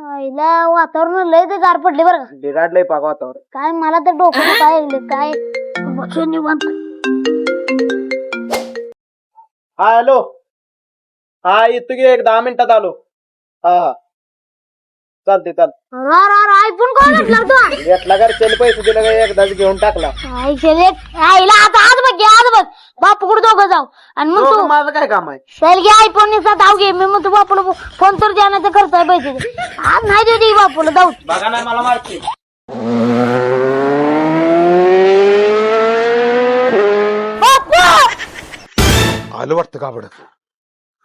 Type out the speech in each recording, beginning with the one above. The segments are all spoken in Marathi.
आईला वातावरण लय ते गार पडले बरं का. बिघाडलंय पाक वातावरण. काय मला तर डोकं काय काय? बसून निवांत. हा हॅलो. हा येतो की एक दहा मिनिटात आलो. हा हा. चालते चाल रा रा रा ऐकून कोण घेतला तू? घेतला घरच्याने पैसे दिले का एकदाच घेऊन टाकला. आई आईला आता आज बघ घे आज बघ. बापू कुठे दोघं जाऊ. आणि मग तू माझं काय काम आहे? चल घे आयफोन निसा धाव घे. मी मग तू बापूला फोन तर खर्च आहे पैसे. आज नाही देऊ दे बापूला जाऊ. बघा नाही मला मारते बापू आलं वाटतं काबड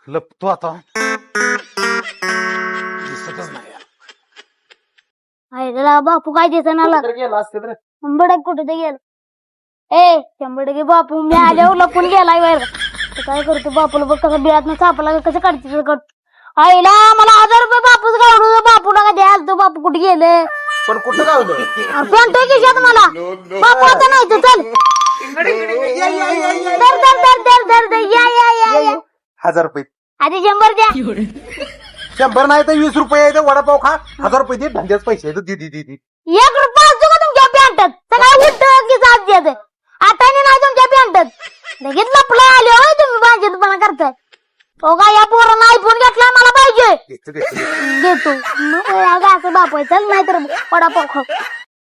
लपतो आता. दिसतच नाही. बापू काय तर गेला असते टक्के कुठे ते गेलं. ए शंभर टक्के बापू मी आल्यावर लपून गेलाय वर तर काय करतो बापूला बघ कसं बिळात सापला कसं काढते काढतो आईला मला हजार रुपये बापूच काढू बापूला का द्याल तो बापू कुठे गेले? पण कुठं गावलं? तो खिशात मला. बापू आता नाही तर चल. दर दर दर दर दर दर या या या या. हजार रुपये. आधी शंभर द्या. शंभर नाही तर वीस रुपये आहे तर वडापाव खा. हजार रुपये दे धंद्याच पैसे आहेत. दे दे दे दे. एक रुपया लगेच लपला आले होय तुम्ही बांधेतपणा करताय? हो का या पोरानं आयफोन घेतला मला पाहिजे. देतो मग असं बाप चल नाही तर वडापाव खाऊ.